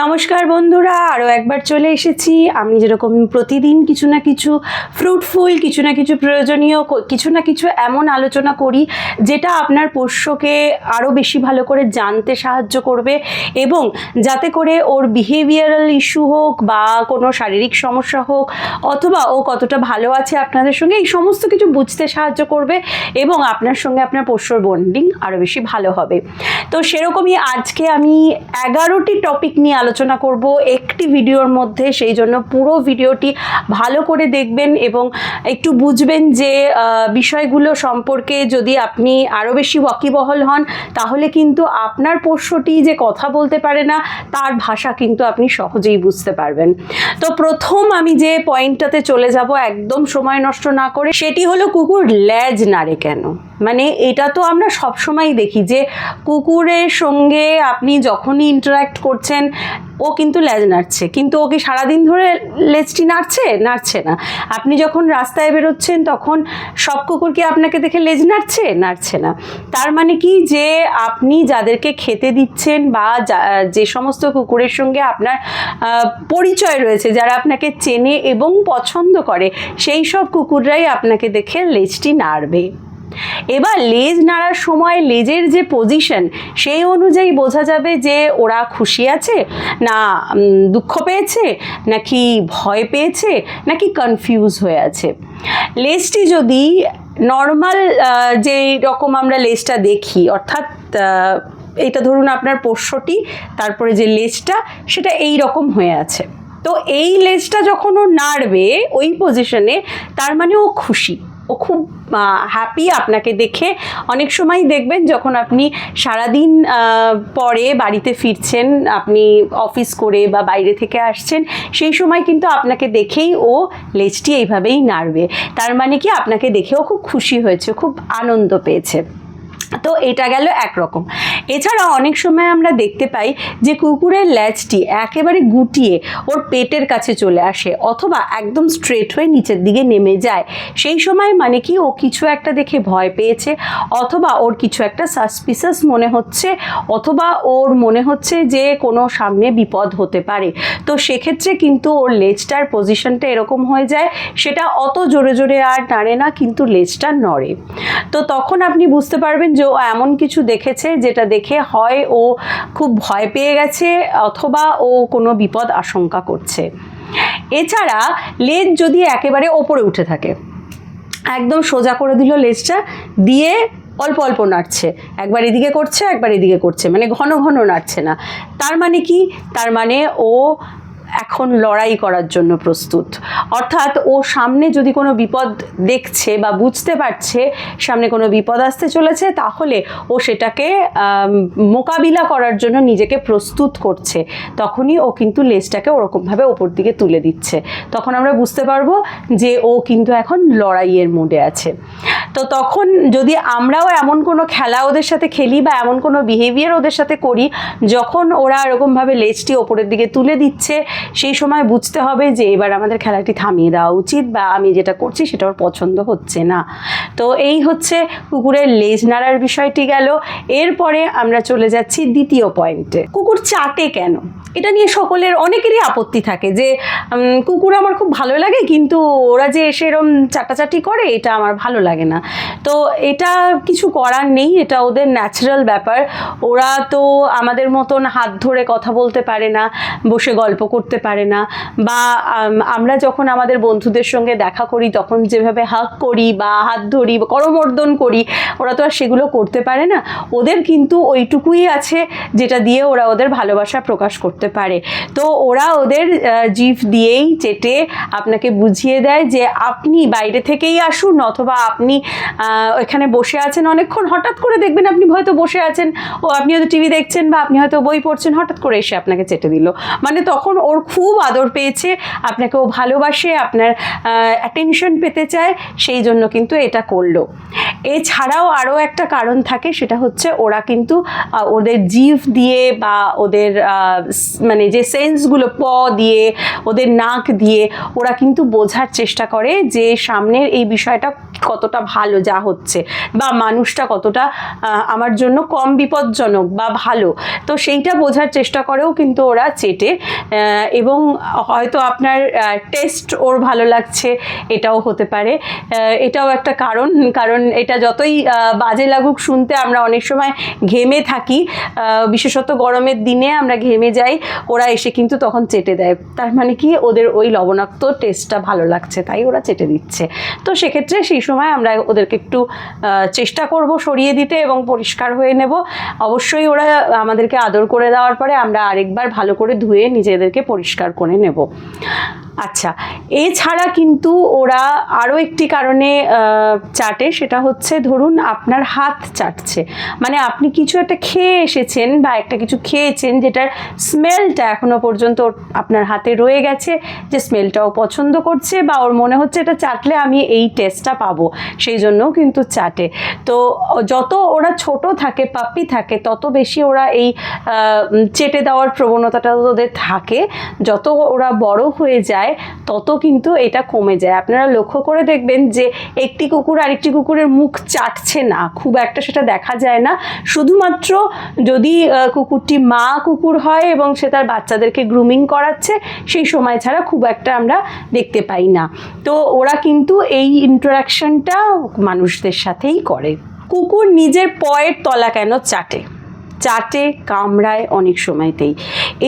নমস্কার বন্ধুরা আরও একবার চলে এসেছি। আমি যেরকম প্রতিদিন কিছু না কিছু ফ্রুটফুল কিছু না কিছু প্রয়োজনীয় কিছু না কিছু এমন আলোচনা করি, যেটা আপনার পোষ্যকে আরও বেশি ভালো করে জানতে সাহায্য করবে এবং যাতে করে ওর বিহেভিয়ারাল ইস্যু হোক বা কোনো শারীরিক সমস্যা হোক, অথবা ও কতটা ভালো আছে আপনাদের সঙ্গে, এই সমস্ত কিছু বুঝতে সাহায্য করবে এবং আপনার সঙ্গে আপনার পোষ্যর বন্ডিং আরও বেশি ভালো হবে। তো সেরকমই আজকে আমি এগারোটি টপিক নিয়ে আলোচনা করব একটি ভিডিওর মধ্যে, সেই জন্য পুরো ভিডিওটি ভালো করে দেখবেন এবং একটু বুঝবেন যে বিষয়গুলো সম্পর্কে যদি আপনি আরও বেশি ওয়াকিবহল হন, তাহলে কিন্তু আপনার পোষ্যটি যে কথা বলতে পারে না, তার ভাষা কিন্তু আপনি সহজেই বুঝতে পারবেন। তো প্রথম আমি যে পয়েন্টটাতে চলে যাব একদম সময় নষ্ট না করে, সেটি হলো কুকুর ল্যাজ নাড়ে কেন? মানে এটা তো আমরা সবসময় দেখি যে, কুকুরের সঙ্গে আপনি যখনই ইন্টারাক্ট করছেন ও কিন্তু লেজ নাড়ছে। কিন্তু ও কি সারাদিন ধরে লেজটি নাড়ছে? নাড়ছে না। আপনি যখন রাস্তায় বেরোচ্ছেন তখন সব কুকুর কি আপনাকে দেখে লেজ নাড়ছে? নাড়ছে না। তার মানে কি? যে আপনি যাদেরকে খেতে দিচ্ছেন বা যা- সমস্ত কুকুরের সঙ্গে আপনার পরিচয় রয়েছে, যারা আপনাকে চেনে এবং পছন্দ করে, সেই সব কুকুররাই আপনাকে দেখে লেজটি নাড়বে। এবার লেজ নাড়ার সময় লেজের যে পজিশন সেই অনুযায়ী বোঝা যাবে যে ওরা খুশি আছে, না দুঃখ পেয়েছে, নাকি ভয় পেয়েছে, নাকি কনফিউজ হয়ে আছে। লেজটি যদি নর্মাল যে রকম আমরা লেজটা দেখি, অর্থাৎ এটা ধরুন আপনার পোষ্যটি, তারপরে যে লেজটা, সেটা এই রকম হয়ে আছে। তো এই লেজটা যখন ও নাড়বে, ওই পজিশনে তার মানে ও খুশি। ও খুব হ্যাপি আপনাকে দেখে। অনেক সময় দেখবেন যখন আপনি সারাদিন পরে বাড়িতে ফিরছেন, আপনি অফিস করে বা বাইরে থেকে আসছেন, সেই সময় কিন্তু আপনাকে দেখেই ও লেজটি এইভাবেই নাড়বে। তার মানে কি, আপনাকে দেখেও খুব খুশি হয়েছে, খুব আনন্দ পেয়েছে। তো এটা গেল একরকম। এছাড়া অনেক সময় আমরা দেখতে পাই যে কুকুরের ল্যাজটি একেবারে গুটিয়ে ওর পেটের কাছে চলে আসে অথবা একদম স্ট্রেট হয়ে নিচের দিকে নেমে যায়। সেই সময় মানে কি ও কিছু একটা দেখে ভয় পেয়েছে অথবা ওর কিছু একটা সাসপিসাস মনে হচ্ছে অথবা ওর মনে হচ্ছে যে কোনো সামনে বিপদ হতে পারে। তো সেক্ষেত্রে কিন্তু ওর লেজটার পজিশনটা এরকম হয়ে যায়, সেটা অত জোরে জোরে আর নাড়ে না, কিন্তু লেজটা নড়ে। তো তখন আপনি বুঝতে পারবেন যে ও এমন কিছু দেখেছে যেটা দেখে হয় ও খুব ভয় পেয়ে গেছে অথবা ও কোনো বিপদ আশঙ্কা করছে। এছাড়া লেজ যদি একেবারে ওপরে উঠে থাকে, একদম সোজা করে দিল লেজটা, দিয়ে অল্প অল্প নাড়ছে। একবার এদিকে করছে, একবার এদিকে করছে। মানে ঘন ঘন নাড়ছে না। তার মানে কি? তার মানে ও এখন লড়াই করার জন্য প্রস্তুত। অর্থাৎ ও সামনে যদি কোনো বিপদ দেখছে বা বুঝতে পারছে, সামনে কোনো বিপদ আসতে চলেছে, তাহলে ও সেটাকে মোকাবিলা করার জন্য নিজেকে প্রস্তুত করছে। তখনই ও কিন্তু লেজটাকে ওরকমভাবে ওপর দিকে তুলে দিচ্ছে। তখন আমরা বুঝতে পারব যে ও কিন্তু এখন লড়াইয়ের মুডে আছে। তো তখন যদি আমরাও এমন কোনো খেলা ওদের সাথে খেলি বা এমন কোনো বিহেভিয়ার ওদের সাথে করি, যখন ওরা এরকমভাবে লেজটি ওপরের দিকে তুলে দিচ্ছে, সেই সময় বুঝতে হবে যে এবার আমাদের খেলাটি থামিয়ে দেওয়া উচিত বা আমি যেটা করছি সেটা ওর পছন্দ হচ্ছে না। তো এই হচ্ছে কুকুরের লেজ নাড়ার বিষয়টি গেল। এরপরে আমরা চলে যাচ্ছি দ্বিতীয় পয়েন্টে কুকুর চাটে কেন? এটা নিয়ে সকলের অনেকেরই আপত্তি থাকে যে কুকুর আমার খুব ভালো লাগে, কিন্তু ওরা যে এসে এরম চাটাচাটি করে, এটা আমার ভালো লাগে না। তো এটা কিছু করার নেই, এটা ওদের ন্যাচারাল ব্যাপার। ওরা তো আমাদের মতন হাত ধরে কথা বলতে পারে না, বসে গল্প করতে পারে না, বা আমরা যখন আমাদের বন্ধুদের সঙ্গে দেখা করি, তখন যেভাবে হাক করি বা হাত ধরি বা করমর্দন করি, ওরা তো আর সেগুলো করতে পারে না। ওদের কিন্তু ওইটুকুই আছে, যেটা দিয়ে ওরা ওদের ভালোবাসা প্রকাশ করতে পারে। তো ওরা ওদের জিভ দিয়েই চেটে আপনাকে বুঝিয়ে দেয় যে আপনি বাইরে থেকেই আসুন, অথবা আপনি এখানে বসে আছেন অনেকক্ষণ। হঠাৎ করে দেখবেন আপনি হয়তো বসে আছেন। ও, আপনি হয়তো টিভি দেখছেন বা আপনি হয়তো বই পড়ছেন। হঠাৎ করে এসে আপনাকে চেটে দিল। মানে তখন ওর খুব আদর পেয়েছে, আপনাকে ও ভালোবাসে, আপনার অ্যাটেনশন পেতে চায়, সেই জন্য কিন্তু এটা করল। এছাড়াও আরও একটা কারণ থাকে, সেটা হচ্ছে ওরা কিন্তু ওদের জিভ দিয়ে বা ওদের মানে যে সেন্সগুলো প দিয়ে, ওদের নাক দিয়ে, ওরা কিন্তু বোঝার চেষ্টা করে যে সামনের এই বিষয়টা কতটা ভালো যা হচ্ছে বা মানুষটা কতটা আমার জন্য কম বিপজ্জনক বা ভালো। তো সেইটা বোঝার চেষ্টা করেও কিন্তু ওরা চেটে এবং হয়তো আপনার টেস্ট ওর ভালো লাগছে, এটাও হতে পারে। এটাও একটা কারণ কারণ এটা যতই বাজে লাগুক শুনতে আমরা অনেক সময় ঘেমে থাকি। বিশেষত গরমের দিনে আমরা ঘেমে যাই, ওরা এসে কিন্তু তখন চেটে দেয়। তার মানে কি? ওদের ওই লবণাক্ত টেস্টটা ভালো লাগছে, তাই ওরা চেটে দিচ্ছে। তো সেক্ষেত্রে সেই সময় আমরা ওদেরকে একটু চেষ্টা করব সরিয়ে দিতে এবং পরিষ্কার হয়ে নেব। অবশ্যই ওরা আমাদেরকে আদর করে দেওয়ার পরে আমরা আরেকবার ভালো করে ধুয়ে নিজেদেরকে পরিষ্কার করে নেব। আচ্ছা এছাড়া কিন্তু ওরা আরও একটি কারণে চাটে, সেটা হচ্ছে ধরুন আপনার হাত চাটছে। মানে আপনি কিছু একটা খেয়ে এসেছেন বা একটা কিছু খেয়েছেন যেটার স্মেলটা এখনও পর্যন্ত আপনার হাতে রয়ে গেছে, যে স্মেলটাও পছন্দ করছে বা ওর মনে হচ্ছে এটা চাটলে আমি এই টেস্টটা পাবো। সেই জন্যও কিন্তু চাটে। তো যত ওরা ছোট থাকে পাপ্পি থাকে, তত বেশি ওরা এই চেটে দেওয়ার প্রবণতাটা ওদের থাকে। যত ওরা বড় হয়ে যায় তত কিন্তু এটা কমে যায়। আপনারা লক্ষ্য করে দেখবেন যে একটি কুকুর আরেকটি কুকুরের মুখ চাটছে না, খুব একটা সেটা দেখা যায় না। শুধুমাত্র যদি কুকুরটি মা কুকুর হয় এবং সে তার বাচ্চাদেরকে গ্রুমিং করাচ্ছে, সেই সময় ছাড়া খুব একটা আমরা দেখতে পাই না। তো ওরা কিন্তু এই ইন্টারাকশনটা মানুষদের সাথেই করে। কুকুর নিজের পয়ের তলা কেন চাটে? চাটে কামড়ায় অনেক সময়তেই।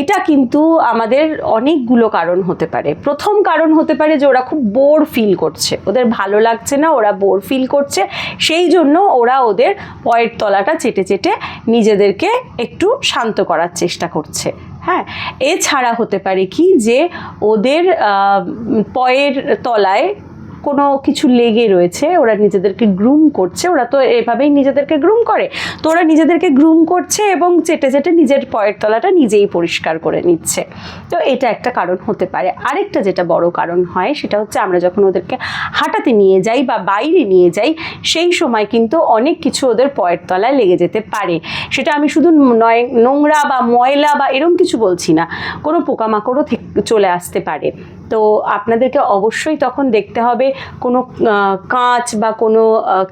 এটা কিন্তু আমাদের অনেকগুলো কারণ হতে পারে। প্রথম কারণ হতে পারে যে ওরা খুব বোর ফিল করছে। ওদের ভালো লাগছে না, ওরা বোর ফিল করছে। সেই জন্য ওরা ওদের পয়ের তলাটা চেটে চেটে নিজেদেরকে একটু শান্ত করার চেষ্টা করছে। হ্যাঁ এছাড়া হতে পারে কি যে ওদের পয়ের তলায় কোনো কিছু লেগে রয়েছে, ওরা নিজেদেরকে গ্রুম করছে, ওরা তো এভাবেই নিজেদেরকে গ্রুম করে। তো ওরা নিজেদেরকে গ্রুম করছে এবং চেটে চেটে নিজের পয়ের তলাটা নিজেই পরিষ্কার করে নিচ্ছে। তো এটা একটা কারণ হতে পারে। আরেকটা যেটা বড় কারণ হয়, সেটা হচ্ছে আমরা যখন ওদেরকে হাঁটাতে নিয়ে যাই বা বাইরে নিয়ে যাই, সেই সময় কিন্তু অনেক কিছু ওদের পয়ের তলায় লেগে যেতে পারে। সেটা আমি শুধু নয়, নোংরা বা ময়লা বা এরকম কিছু বলছি না। কোনো পোকামাকড়ও চলে আসতে পারে। তো আপনাদেরকে অবশ্যই তখন দেখতে হবে কোনো কাঁচ বা কোনো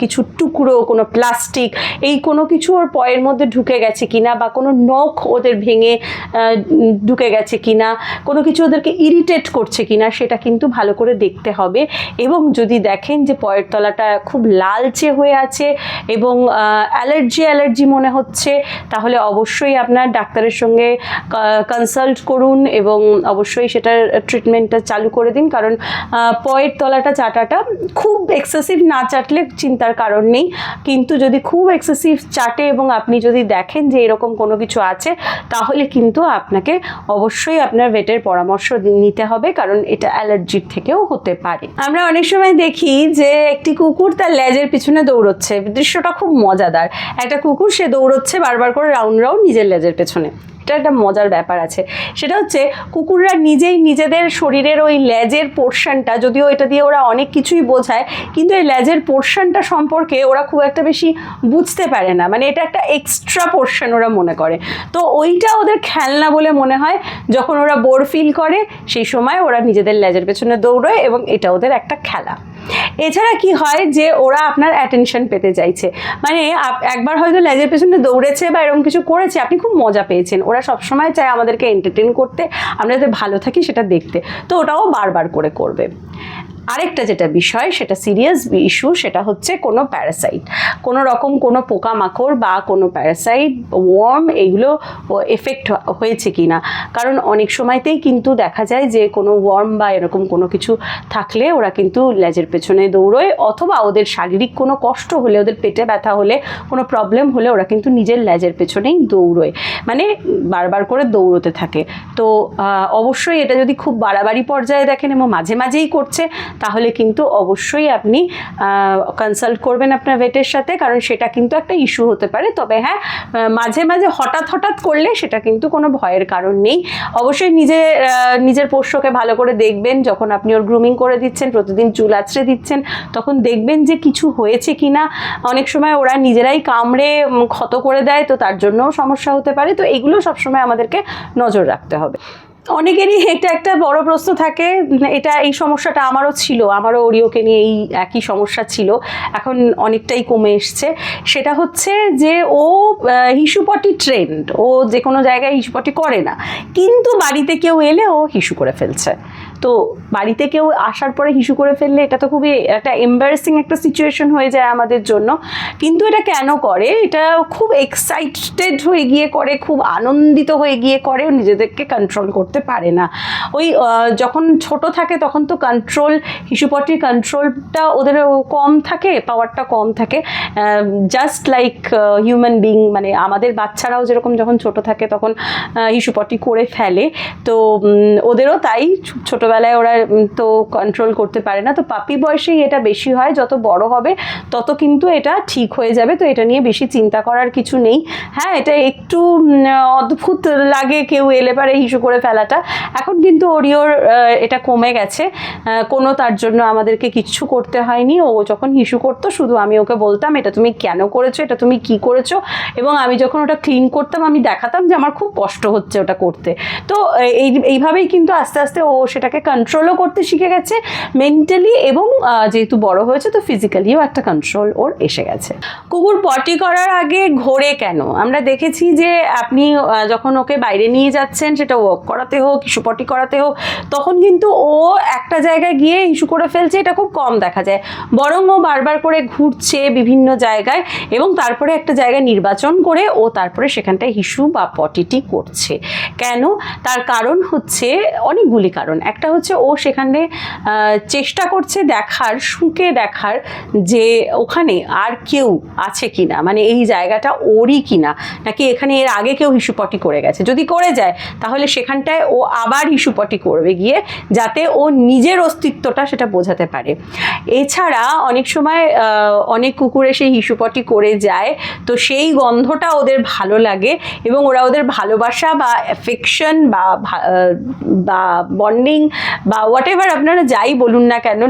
কিছু টুকরো, কোনো প্লাস্টিক, এই কোনো কিছু ওর পয়ের মধ্যে ঢুকে গেছে কিনা বা কোনো নখ ওদের ভেঙে ঢুকে গেছে কিনা, কোনো কিছু ওদেরকে ইরিটেট করছে কিনা সেটা কিন্তু ভালো করে দেখতে হবে। এবং যদি দেখেন যে পয়ের তলাটা খুব লালচে হয়ে আছে এবং অ্যালার্জি অ্যালার্জি মনে হচ্ছে, তাহলে অবশ্যই আপনার ডাক্তারের সঙ্গে কনসাল্ট করুন এবং অবশ্যই সেটার ট্রিটমেন্টটা চালু করে দিন, কারণ পয়ের তলাটা, চাটাটা খুব এক্সেসিভ না চাটলে চিন্তার কারণ নেই। কিন্তু যদি খুব এক্সেসিভ চাটে এবং আপনি যদি দেখেন যে এরকম কোনো কিছু আছে, তাহলে কিন্তু আপনাকে অবশ্যই আপনার ভেটের পরামর্শ নিতে হবে, কারণ এটা অ্যালার্জির থেকেও হতে পারে। আমরা অনেক সময় দেখি যে একটি কুকুর তার লেজের পিছনে দৌড়চ্ছে। দৃশ্যটা খুব মজাদার। একটা কুকুর সে দৌড়চ্ছে বারবার করে রাউন্ড রাউন্ড নিজের লেজের পেছনে। এটা একটা মজার ব্যাপার আছে। সেটা হচ্ছে কুকুররা নিজেই নিজেদের শরীরের ওই লেজের পোর্শনটা যদিও এটা দিয়ে ওরা অনেক কিছুই বোঝায়, কিন্তু এই লেজের পোর্শনটা সম্পর্কে ওরা খুব একটা বেশি বুঝতে পারে না। মানে এটা একটা এক্সট্রা পোর্শন ওরা মনে করে। তো ওইটা ওদের খেলনা বলে মনে হয়, যখন ওরা বোর ফিল করে, সেই সময় ওরা নিজেদের লেজের পেছনে দৌড়য় এবং এটা ওদের একটা খেলা। এছাড়া কি হয় যে ওরা আপনার অ্যাটেনশন পেতে চাইছে? মানে একবার হয়তো লেজের পেছনে দৌড়েছে বা এরকম কিছু করেছে, আপনি খুব মজা পেয়েছেন। ওরা সবসময় চায় আমাদেরকে এন্টারটেন করতে, আমরা যাতে ভালো থাকি সেটা দেখতে। তো ওটাও বারবার করে করবে। আরেকটা যেটা বিষয়, সেটা সিরিয়াস ইস্যু সেটা হচ্ছে কোনো প্যারাসাইট কোনো রকম কোনো পোকামাকড় বা কোনো প্যারাসাইট ওয়ার্ম এগুলো এফেক্ট হয়েছে কি না কারণ অনেক সময়তেই কিন্তু দেখা যায় যে কোনো ওয়ার্ম বা এরকম কোনো কিছু থাকলে ওরা কিন্তু লেজের পেছনে দৌড়োয়, অথবা ওদের শারীরিক কোনো কষ্ট হলে, ওদের পেটে ব্যথা হলে, কোনো প্রবলেম হলে ওরা কিন্তু নিজের লেজের পেছনেই দৌড়োয়। মানে বারবার করে দৌড়োতে থাকে। তো অবশ্যই এটা যদি খুব বাড়াবাড়ি পর্যায়ে দেখেন এবং মাঝে মাঝেই করছে তাহলে কিন্তু অবশ্যই আপনি কনসাল্ট করবেন আপনার ভেটের সাথে, কারণ সেটা কিন্তু একটা ইস্যু হতে পারে। তবে হ্যাঁ মাঝে মাঝে হঠাৎ হঠাৎ করলে সেটা কিন্তু কোনো ভয়ের কারণ নেই। অবশ্যই নিজে নিজের পোষ্যকে ভালো করে দেখবেন, যখন আপনি ওর গ্রুমিং করে দিচ্ছেন, প্রতিদিন চুল আছড়ে দিচ্ছেন, তখন দেখবেন যে কিছু হয়েছে কি না অনেক সময় ওরা নিজেরাই কামড়ে ক্ষত করে দেয়, তো তার জন্যও সমস্যা হতে পারে। তো এগুলো সবসময় আমাদেরকে নজর রাখতে হবে। অনেকেরই এটা একটা বড় প্রশ্ন থাকে, এটা এই সমস্যাটা আমারও ছিল, আমারও ওরিওকে নিয়ে এই একই সমস্যা ছিল, এখন অনেকটাই কমে এসছে। সেটা হচ্ছে যে ও হিসুপটি ট্রেন্ড, ও যে কোনো জায়গায় হিসুপটি করে না, কিন্তু বাড়িতে কেউ এলে ও হিসু করে ফেলছে। তো বাড়িতে কেউ আসার পরে হিসু করে ফেললে এটা তো খুবই একটা এম্বারেসিং একটা সিচুয়েশন হয়ে যায় আমাদের জন্য। কিন্তু এটা কেন করে? এটা খুব এক্সাইটেড হয়ে গিয়ে করে, খুব আনন্দিত হয়ে গিয়ে করে নিজেদেরকে কন্ট্রোল করতে পারে না। ওই যখন ছোট থাকে তখন তো কন্ট্রোল হিসুপটির কন্ট্রোলটা ওদের কম থাকে পাওয়ারটা কম থাকে। জাস্ট লাইক হিউম্যান বিং মানে আমাদের বাচ্চারাও যেরকম যখন ছোট থাকে তখন হিসুপটি করে ফেলে। তো ওদেরও তাই ছো- ছোটবেলায় ওরা তো কন্ট্রোল করতে পারে না। তো পাপি বয়সেই এটা বেশি হয়, যত বড় হবে তত কিন্তু এটা ঠিক হয়ে যাবে। তো এটা নিয়ে বেশি চিন্তা করার কিছু নেই। হ্যাঁ এটা একটু অদ্ভুত লাগে কেউ এলে পারে হিসু করে ফেলাটা। এখন কিন্তু ওরিওর এটা কমে গেছে। কোনো তার জন্য আমাদেরকে কিচ্ছু করতে হয়নি। ও যখন হিসু করতো, শুধু আমি ওকে বলতাম, এটা তুমি কেন করেছ? এটা তুমি কি করেছ? এবং আমি যখন ওটা ক্লিন করতাম, আমি দেখাতাম যে আমার খুব কষ্ট হচ্ছে ওটা করতে। তো এই, এইভাবেই কিন্তু আস্তে আস্তে ও সেটাকে কন্ট্রোলও করতে শিখে গেছে মেন্টালি এবং যেহেতু বড় হয়েছে তো ফিজিক্যালিও একটা কন্ট্রোল ওর এসে গেছে। কুকুর পটি করার আগে ঘোরে কেন? আমরা দেখেছি যে আপনি যখন ওকে বাইরে নিয়ে যাচ্ছেন, সেটা ওয়াক করাতে হোক ইস্যু পটি করাতে হোক, তখন কিন্তু ও একটা জায়গায় গিয়ে ইস্যু করে ফেলছে, এটা খুব কম দেখা যায়। বরং ও বারবার করে ঘুরছে বিভিন্ন জায়গায় এবং তারপরে একটা জায়গায় নির্বাচন করে ও তারপরে সেখানটায় হিসু বা পটিটি করছে। কেন? তার কারণ হচ্ছে অনেকগুলি কারণ। একটা হচ্ছে ও সেখানে চেষ্টা করছে দেখার, শুকে দেখার যে ওখানে আর কেউ আছে কিনা মানে এই জায়গাটা ওরই কিনা, নাকি এখানে এর আগে কেউ হিসুপটি করে গেছে। যদি করে যায়, তাহলে সেখানটায় ও আবার হিসুপটি করবে গিয়ে, যাতে ও নিজের অস্তিত্বটা সেটা বোঝাতে পারে। এছাড়া অনেক সময় অনেক কুকুরে সেই হিসুপটি করে যায়, তো সেই গন্ধটা ওদের ভালো লাগে এবং ওরা ওদের ভালোবাসা বা অ্যাফেকশন বা বা বন্ডিং বা হোয়াট এভার আপনারা যাই বলুন না কেন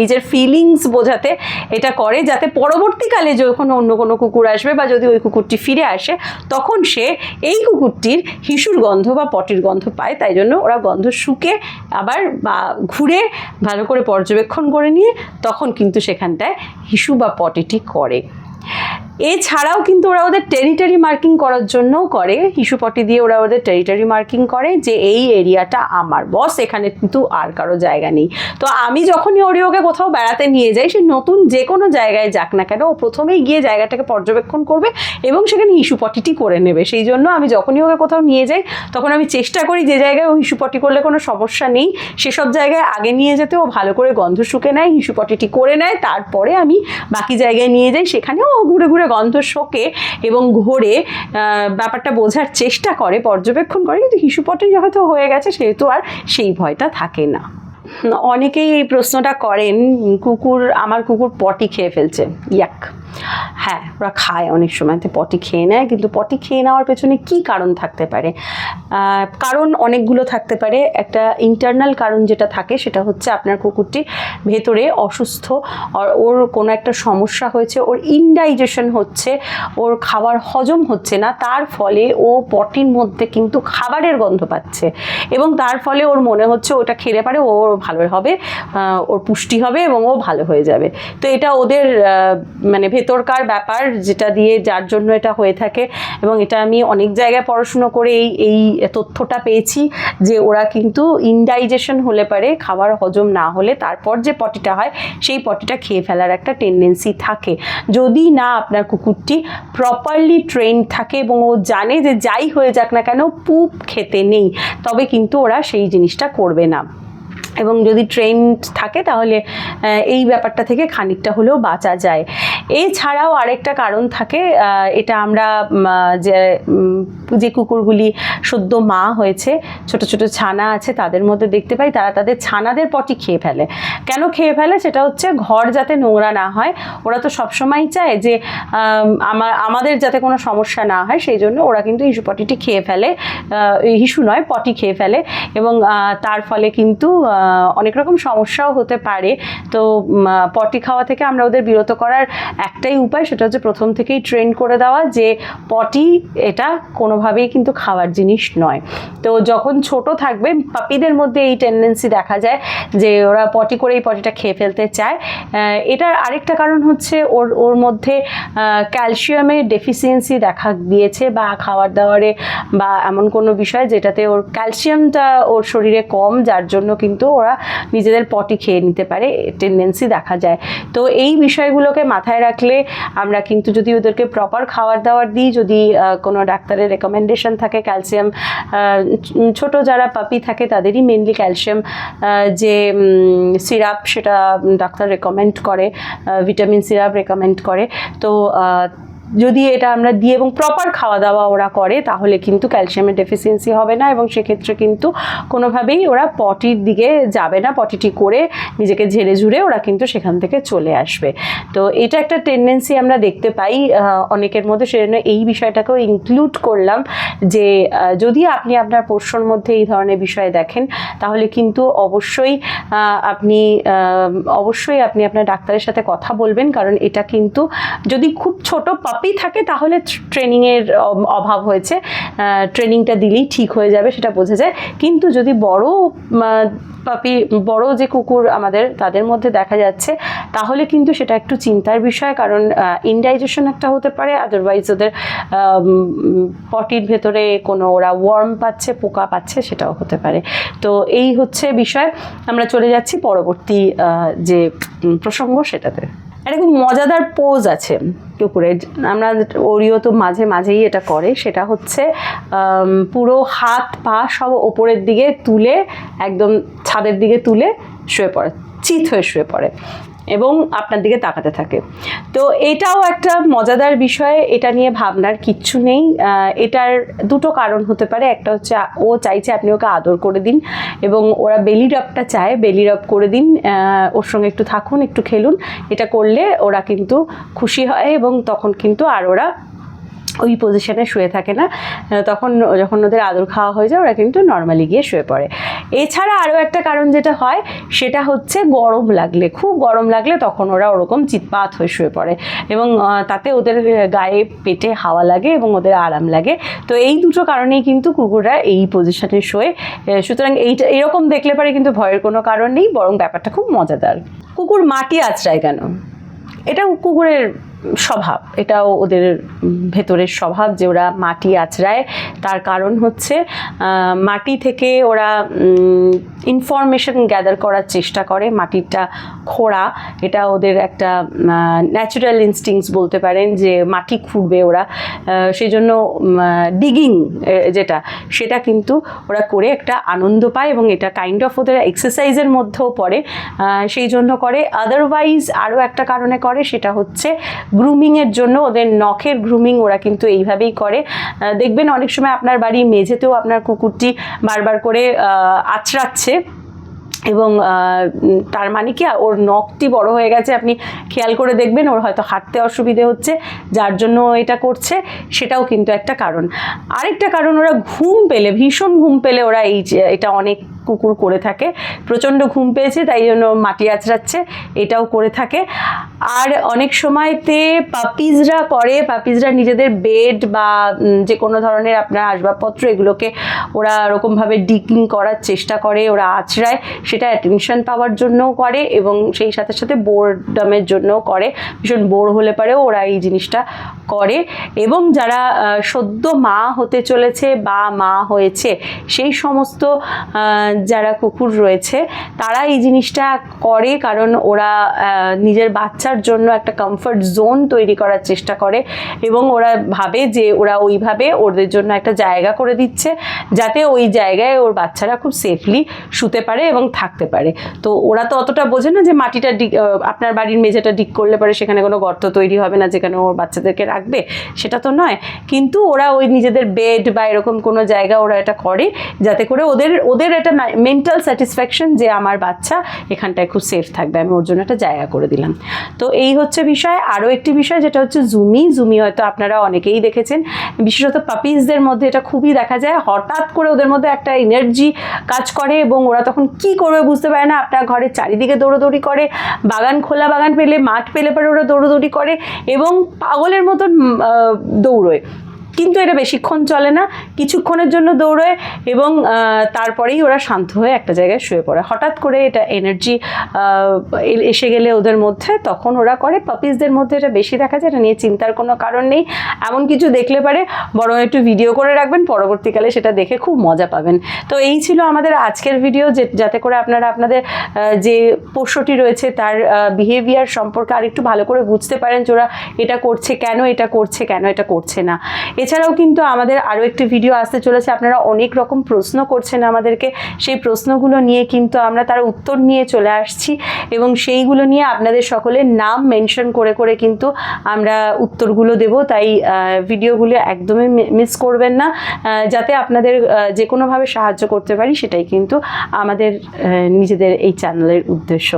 নিজের ফিলিংস বোঝাতে এটা করে যাতে পরবর্তীকালে যখন অন্য কোনো কুকুর আসবে বা যদি ওই কুকুরটি ফিরে আসে, তখন সে এই কুকুরটির হিসুর গন্ধ বা পটির গন্ধ পায়, তাই জন্য ওরা গন্ধ শুকে আবার বা ঘুরে ভালো করে পর্যবেক্ষণ করে নিয়ে তখন কিন্তু সেখানটায় হিসু বা পটিটি করে। এছাড়াও কিন্তু ওরা ওদের টেরিটরি মার্কিং করার জন্যও করে। হিসুপটি দিয়ে ওরা ওদের টেরিটরি মার্কিং করে যে এই এরিয়াটা আমার। বস, এখানে কিন্তু আর কারও জায়গা নেই। তো আমি যখনই ওরিওকে কোথাও বেড়াতে নিয়ে যাই, সে নতুন যে কোনো জায়গায় যাক না কেন, ও প্রথমেই গিয়ে জায়গাটাকে পর্যবেক্ষণ করবে এবং সেখানে হিসুপটিটি করে নেবে। সেই জন্য আমি যখনই ওকে কোথাও নিয়ে যাই, তখন আমি চেষ্টা করি যে জায়গায় ও হিসুপটি করলে কোনো সমস্যা নেই। সেসব জায়গায় আগে নিয়ে যেতে, ও ভালো করে গন্ধ শুকে নেয় হিসুপটিটি করে নেয়। তারপরে আমি বাকি জায়গায় নিয়ে যাই, সেখানেও ঘুরে ঘুরে গন্ধ শোকে এবং ঘোরে ব্যাপারটা বোঝার চেষ্টা করে, পর্যবেক্ষণ করে, কিন্তু হিসুপটে যেহেতু হয়ে গেছে, সেহেতু আর সেই ভয়টা থাকে না। অনেকেই এই প্রশ্নটা করেন, কুকুর, আমার কুকুর পটি খেয়ে ফেলছে। ইয়াক। হ্যাঁ ওরা খায় অনেক সময়, তো পটি খেয়ে নেয়, কিন্তু পটি খেয়ে নেওয়ার পেছনে কি কারণ থাকতে পারে? কারণ অনেকগুলো থাকতে পারে। একটা ইন্টারনাল কারণ যেটা থাকে, সেটা হচ্ছে আপনার কুকুরটি ভেতরে অসুস্থ ওর কোনো একটা সমস্যা হয়েছে, ওর ইনডাইজেশন হচ্ছে, ওর খাবার হজম হচ্ছে না, তার ফলে ও পটির মধ্যে কিন্তু খাবারের গন্ধ পাচ্ছে, এবং তার ফলে ওর মনে হচ্ছে ওটা খেলে পারে, ও ভালো হবে ওর পুষ্টি হবে, এবং ও ভালো হয়ে যাবে। তো এটা ওদের মানে ভেতরকার ব্যাপার যেটা দিয়ে যার জন্য এটা হয়ে থাকে এবং এটা আমি অনেক জায়গায় পড়াশুনো করে এই এই তথ্যটা পেয়েছি যে ওরা কিন্তু ইনডাইজেশন হলে পারে খাবার হজম না হলে তারপর যে পটিটা হয় সেই পটিটা খেয়ে ফেলার একটা টেন্ডেন্সি থাকে। যদি না আপনার কুকুরটি প্রপারলি ট্রেন থাকে এবং ও জানে যে যাই হয়ে যাক না কেন, পুপ খেতে নেই, তবে কিন্তু ওরা সেই জিনিসটা করবে না। এবং যদি ট্রেন থাকে তাহলে এই ব্যাপারটা থেকে খানিকটা হলেও বাঁচা যায়। এছাড়াও আরেকটা কারণ থাকে এটা আমরা যে যে কুকুরগুলি সদ্য মা হয়েছে, ছোট ছোট ছানা আছে তাদের মধ্যে দেখতে পাই, তারা তাদের ছানাদের পটি খেয়ে ফেলে। কেন খেয়ে ফেলে? সেটা হচ্ছে ঘর যাতে নোংরা না হয়, ওরা তো সবসময় চায় যে আমার আমাদের যাতে কোনো সমস্যা না হয়, সেই জন্য ওরা কিন্তু হিসু পটিটি খেয়ে ফেলে হিসু নয়, পটি খেয়ে ফেলে এবং তার ফলে কিন্তু অনেক রকম সমস্যাও হতে পারে। তো পটি খাওয়া থেকে আমরা ওদের বিরত করার একটাই উপায় সেটা হচ্ছে প্রথম থেকেই ট্রেন করে দেওয়া যে পটি এটা কোনোভাবেই কিন্তু খাওয়ার জিনিস নয়। তো যখন ছোট থাকবে পাপিদের মধ্যে এই টেন্ডেন্সি দেখা যায় যে ওরা পটি করে এই পটিটা খেয়ে ফেলতে চায়। এটার আরেকটা কারণ হচ্ছে ওর ওর মধ্যে ক্যালসিয়ামের ডেফিসিয়েন্সি দেখা দিয়েছে বা খাওয়ার দাওয়ারে বা এমন কোনো বিষয় যেটাতে ওর ক্যালসিয়ামটা ওর শরীরে কম, যার জন্য কিন্তু ওরা নিজেদের পটি খেয়ে নিতে পারে টেন্ডেন্সি দেখা যায়। তো এই বিষয়গুলোকে মাথায় রাখলে আমরা কিন্তু যদি ওদেরকে প্রপার খাবার দাবার দিই, যদি কোনো ডাক্তারের রেকমেন্ডেশন থাকে ক্যালসিয়াম ছোট যারা পাপি থাকে তাদেরই মেনলি ক্যালসিয়াম যে সিরাপ সেটা ডাক্তার রেকমেন্ড করে ভিটামিন সিরাপ রেকমেন্ড করে। তো যদি এটা আমরা দিই এবং প্রপার খাওয়া দাওয়া ওরা করে, তাহলে কিন্তু ক্যালসিয়ামের ডেফিসিয়েন্সি হবে না এবং সেক্ষেত্রে কিন্তু কোনোভাবেই ওরা পটির দিকে যাবে না পটিটি করে নিজেকে ঝেড়ে ঝুড়ে ওরা কিন্তু সেখান থেকে চলে আসবে। তো এটা একটা টেন্ডেন্সি আমরা দেখতে পাই অনেকের মধ্যে, সেজন্য এই বিষয়টাকেও ইনক্লুড করলাম যে যদি আপনি আপনার পোষ্যর মধ্যে এই ধরনের বিষয় দেখেন, তাহলে কিন্তু অবশ্যই আপনি অবশ্যই আপনি আপনার ডাক্তারের সাথে কথা বলবেন, কারণ এটা কিন্তু যদি খুব ছোট পাপি থাকে, তাহলে ট্রেনিংয়ের অভাব হয়েছে। ট্রেনিংটা দিলেই ঠিক হয়ে যাবে সেটা বোঝা যায়। কিন্তু যদি বড় পাপি, বড় যে কুকুর আমাদের, তাদের মধ্যে দেখা যাচ্ছে, তাহলে কিন্তু সেটা একটু চিন্তার বিষয়। কারণ ইনডাইজেশন একটা হতে পারে আদারওয়াইজ ওদের পটির ভেতরে কোনো ওরা ওয়ার্ম পাচ্ছে, পোকা পাচ্ছে, সেটাও হতে পারে। তো এই হচ্ছে বিষয়। আমরা চলে যাচ্ছি পরবর্তী যে প্রসঙ্গ সেটাতে। একটা খুব মজাদার পোজ আছে কুকুরের। আমরা ওরিও তো মাঝে মাঝেই এটা করে, সেটা হচ্ছে পুরো হাত, পা সব ওপরের দিকে তুলে, একদম ছাদের দিকে তুলে শুয়ে পড়ে, চিত হয়ে শুয়ে পড়ে। এবং আপনার দিকে তাকাতে থাকে। তো এটাও একটা মজাদার বিষয়, এটা নিয়ে ভাবনার কিচ্ছু নেই। এটার দুটো কারণ হতে পারে। একটা হচ্ছে, ও চাইছে আপনি ওকে আদর করে দিন এবং ওরা বেলি রবটা চায় বেলি রব করে দিন। ওর সঙ্গে একটু থাকুন, একটু খেলুন। এটা করলে ওরা কিন্তু খুশি হয় এবং তখন কিন্তু আর ওরা ওই পজিশনে শুয়ে থাকে না। তখন যখন ওদের আদর খাওয়া হয়ে যায়, ওরা কিন্তু নর্মালি গিয়ে শুয়ে পড়ে। এছাড়া আরও একটা কারণ যেটা হয়, সেটা হচ্ছে গরম লাগলে। খুব গরম লাগলে তখন ওরা ওরকম চিৎপাত হয়ে শুয়ে পড়ে এবং তাতে ওদের গায়ে পেটে হাওয়া লাগে এবং ওদের আরাম লাগে। তো এই দুটো কারণেই কিন্তু কুকুররা এই পজিশনে শোয়। সুতরাং এইটা, এরকম দেখলে পারে কিন্তু ভয়ের কোনো কারণ নেই, বরং ব্যাপারটা খুব মজাদার। কুকুর মাটি আঁচড়ায় কেন? এটা কুকুরের স্বভাব। এটাও ওদের ভেতরের স্বভাব যে ওরা মাটি আঁচড়ায় তার কারণ হচ্ছে মাটি থেকে ওরা ইনফরমেশন গ্যাদার করার চেষ্টা করে। মাটিটা খোঁড়া। এটা ওদের একটা ন্যাচারাল ইনস্টিংস বলতে পারেন যে মাটি খুঁড়বে ওরা। সেই জন্য ডিগিং যেটা, সেটা কিন্তু ওরা করে একটা আনন্দ পায় এবং এটা কাইন্ড অফ ওদের এক্সারসাইজের মধ্যেও পড়ে। সেই জন্য করে। আদারওয়াইজ আরও একটা কারণে করে, সেটা হচ্ছে গ্রুমিংয়ের জন্য, ওদের নখের গ্রুমিং ওরা কিন্তু এইভাবেই করে। দেখবেন অনেক সময় আপনার বাড়ি মেঝেতেও আপনার কুকুরটি বারবার করে আঁচড়াচ্ছে। এবং তার মানে কি, ওর নখটি বড় হয়ে গেছে, আপনি খেয়াল করে দেখবেন, ওর হয়তো হাঁটতে অসুবিধে হচ্ছে, যার জন্য এটা করছে, সেটাও কিন্তু একটা কারণ। আরেকটা কারণ, ওরা ঘুম পেলে, ভীষণ ঘুম পেলে ওরা এই এটা অনেক কুকুর করে থাকে। প্রচণ্ড ঘুম পেয়েছে, তাই জন্য মাটি আঁচড়াচ্ছে এটাও করে থাকে। আর অনেক সময়তে পাপিজরা করে, পাপিজরা নিজেদের বেড বা যে কোনো ধরনের আপনার আসবাবপত্র, এগুলোকে ওরা ওরকমভাবে ডিকিং করার চেষ্টা করে, ওরা আঁচড়ায় সেটা অ্যাটেনশন পাওয়ার জন্যও করে এবং সেই সাথে সাথে বোরডামের জন্যও করে। ভীষণ বোর হলে পারেও ওরা এই জিনিসটা করে। এবং যারা সদ্য মা হতে চলেছে বা মা হয়েছে, সেই সমস্ত যারা কুকুর রয়েছে, তারা এই জিনিসটা করে কারণ ওরা নিজের বাচ্চার জন্য একটা কমফর্ট জোন তৈরি করার চেষ্টা করে এবং ওরা ভাবে যে ওরা ওইভাবে ওদের জন্য একটা জায়গা করে দিচ্ছে যাতে ওই জায়গায় ওর বাচ্চারা খুব সেফলি শুতে পারে এবং থাকতে পারে। তো ওরা তো অতটা বোঝে না যে মাটিটা ডিগ আপনার বাড়ির মেঝেটা ডিগ করলে পরে সেখানে কোনো গর্ত তৈরি হবে না যেখানে ওর বাচ্চাদেরকে রাখবে, সেটা তো নয়। কিন্তু ওরা ওই নিজেদের বেড বা এরকম কোনো জায়গা ওরা এটা করে যাতে করে ওদের ওদের একটা মেন্টাল স্যাটিসফ্যাকশন যে আমার বাচ্চা এখানটায় খুব সেফ থাকবে, আমি ওর জন্য একটা জায়গা করে দিলাম। তো এই হচ্ছে বিষয়। আরও একটি বিষয় যেটা হচ্ছে জুমি জুমি হয়তো আপনারা অনেকেই দেখেছেন। বিশেষত পাপিজদের মধ্যে এটা খুবই দেখা যায়। হঠাৎ করে ওদের মধ্যে একটা এনার্জি কাজ করে এবং ওরা তখন কি করবে বুঝতে পারে না। আপনার ঘরের চারিদিকে দৌড়োদৌড়ি করে, বাগান খোলা বাগান পেলে, মাঠ পেলে পরে ওরা দৌড়োদৌড়ি করে এবং পাগলের মতন দৌড়োয়। কিন্তু এটা বেশিক্ষণ চলে না, কিছুক্ষণের জন্য দৌড়োয় এবং তারপরেই ওরা শান্ত হয়ে একটা জায়গায় শুয়ে পড়ে। হঠাৎ করে এটা এনার্জি এসে গেলে ওদের মধ্যে, তখন ওরা করে। পাপিসদের মধ্যে এটা বেশি দেখা যায়, এটা নিয়ে চিন্তার কোনো কারণ নেই। এমন কিছু দেখলে পারে, বরং একটু ভিডিও করে রাখবেন, পরবর্তীকালে সেটা দেখে খুব মজা পাবেন। তো এই ছিল আমাদের আজকের ভিডিও যে, যাতে করে আপনারা আপনাদের যে পোষ্যটি রয়েছে তার বিহেভিয়ার সম্পর্কে আর একটু ভালো করে বুঝতে পারেন যে ওরা এটা করছে কেন, এটা করছে কেন, এটা করছে না। এছাড়াও কিন্তু আমাদের আরও একটি ভিডিও আসতে চলেছে। আপনারা অনেক রকম প্রশ্ন করছেন আমাদেরকে। সেই প্রশ্নগুলো নিয়ে কিন্তু আমরা তার উত্তর নিয়ে চলে আসছি এবং সেইগুলো নিয়ে আপনাদের সকলের নাম মেনশন করে করে কিন্তু আমরা উত্তরগুলো দেব। তাই ভিডিওগুলো একদমই মিস করবেন না। যাতে আপনাদের যে কোনোভাবে সাহায্য করতে পারি, সেটাই কিন্তু আমাদের নিজেদের এই চ্যানেলের উদ্দেশ্য।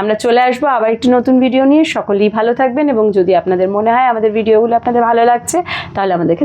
আমরা চলে আসব আবার একটি নতুন ভিডিও নিয়ে। সকলেই ভালো থাকবেন এবং যদি আপনাদের মনে হয় আমাদের ভিডিওগুলো আপনাদের ভালো লাগছে, তাহলে আমাদেরকে